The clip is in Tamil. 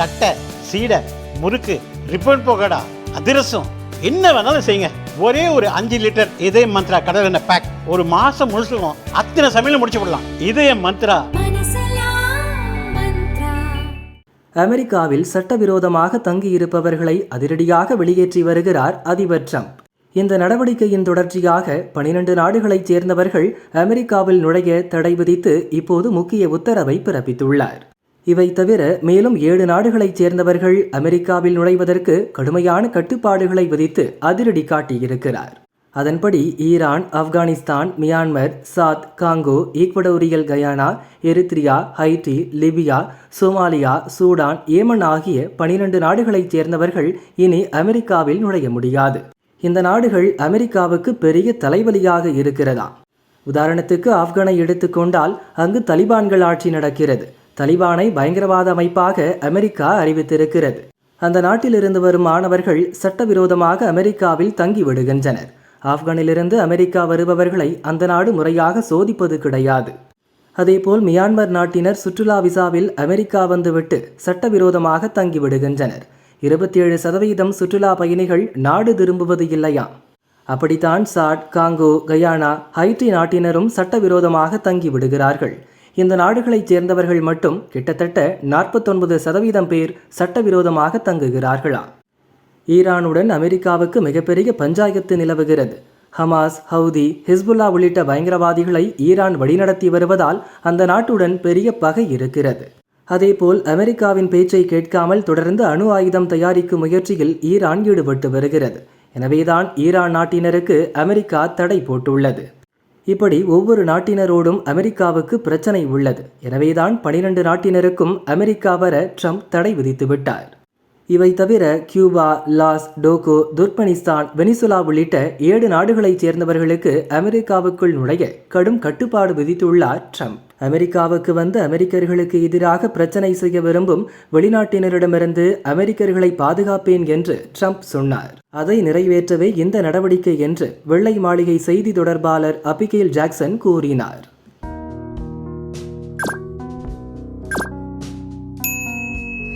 தட்டை சீடை முறுக்கு ரிப்பன் போகடா அதிரசம் என்ன வேணாலும் செய்யுங்க. ஒரே ஒரு அஞ்சு லிட்டர் இதய மந்த்ரா கடல் எண்ணெய் பேக் ஒரு மாசம் முழுசுக்கும் அத்தனை சமையல் முடிச்சு விடலாம். இதய மந்த்ரா. அமெரிக்காவில் சட்டவிரோதமாக தங்கியிருப்பவர்களை அதிரடியாக வெளியேற்றி வருகிறார் அதிபர் ட்ரம்ப். இந்த நடவடிக்கையின் தொடர்ச்சியாக பனிரெண்டு நாடுகளைச் சேர்ந்தவர்கள் அமெரிக்காவில் நுழைய தடை விதித்து இப்போது முக்கிய உத்தரவை பிறப்பித்துள்ளார். இவை தவிர மேலும் ஏழு நாடுகளைச் சேர்ந்தவர்கள் அமெரிக்காவில் நுழைவதற்கு கடுமையான கட்டுப்பாடுகளை விதித்து அதிரடி காட்டியிருக்கிறார். அதன்படி Iran Afghanistan Myanmar Chad Congo Equatorial Guinea Eritrea Haiti Libya Somalia Sudan Yemen ஆகிய பனிரெண்டு நாடுகளைச் சேர்ந்தவர்கள் இனி அமெரிக்காவில் நுழைய முடியாது. இந்த நாடுகள் அமெரிக்காவுக்கு பெரிய தலைவலியாக இருக்கிறதா உதாரணத்துக்கு ஆப்கானை எடுத்துக்கொண்டால் அங்கு தலிபான்கள் ஆட்சி நடக்கிறது. தலிபானை பயங்கரவாத அமைப்பாக அமெரிக்கா அறிவித்திருக்கிறது. அந்த நாட்டிலிருந்து வரும் மாணவர்கள் சட்டவிரோதமாக அமெரிக்காவில் தங்கி விடுகின்றனர். ஆப்கானிலிருந்து அமெரிக்கா வருபவர்களை அந்த நாடு முறையாக சோதிப்பது கிடையாது. அதேபோல் மியான்மர் நாட்டினர் சுற்றுலா விசாவில் அமெரிக்கா வந்துவிட்டு சட்டவிரோதமாக தங்கி விடுகின்றனர். இருபத்தி ஏழு சதவீதம் சுற்றுலா பயணிகள் நாடு திரும்புவது இல்லையாம் அப்படித்தான் சாட் காங்கோ கயானா ஹைட்டி நாட்டினரும் சட்டவிரோதமாக தங்கி விடுகிறார்கள். இந்த நாடுகளைச் சேர்ந்தவர்கள் மட்டும் கிட்டத்தட்ட நாற்பத்தொன்பது சதவீதம் பேர் சட்டவிரோதமாக தங்குகிறார்களாம் ஈரானுடன் அமெரிக்காவுக்கு மிகப்பெரிய பஞ்சாயத்து நிலவுகிறது. ஹமாஸ் ஹவுதி ஹிஸ்புல்லா உள்ளிட்ட பயங்கரவாதிகளை ஈரான் வழிநடத்தி வருவதால் அந்த நாட்டுடன் பெரிய பகை இருக்கிறது. அதேபோல் அமெரிக்காவின் பேச்சை கேட்காமல் தொடர்ந்து அணு ஆயுதம் தயாரிக்கும் முயற்சியில் ஈரான் ஈடுபட்டு வருகிறது. எனவேதான் ஈரான் நாட்டினருக்கு அமெரிக்கா தடை போட்டுள்ளது. இப்படி ஒவ்வொரு நாட்டினரோடும் அமெரிக்காவுக்கு பிரச்சனை உள்ளது. எனவேதான் பனிரெண்டு நாட்டினருக்கும் அமெரிக்கா வர ட்ரம்ப் தடை விதித்து விட்டார் இவை தவிர Cuba Laos Togo Turkmenistan Venezuela உள்ளிட்ட ஏழு நாடுகளைச் சேர்ந்தவர்களுக்கு அமெரிக்காவுக்குள் நுழைய கடும் கட்டுப்பாடு விதித்துள்ளார் ட்ரம்ப். அமெரிக்காவுக்கு வந்த அமெரிக்கர்களுக்கு எதிராக பிரச்சனை செய்ய விரும்பும் வெளிநாட்டினரிடமிருந்து அமெரிக்கர்களை பாதுகாப்பேன் என்று ட்ரம்ப் சொன்னார். அதை நிறைவேற்றவே இந்த நடவடிக்கை என்று வெள்ளை மாளிகை செய்தி தொடர்பாளர் அபிகேல் ஜாக்சன் கூறினார்.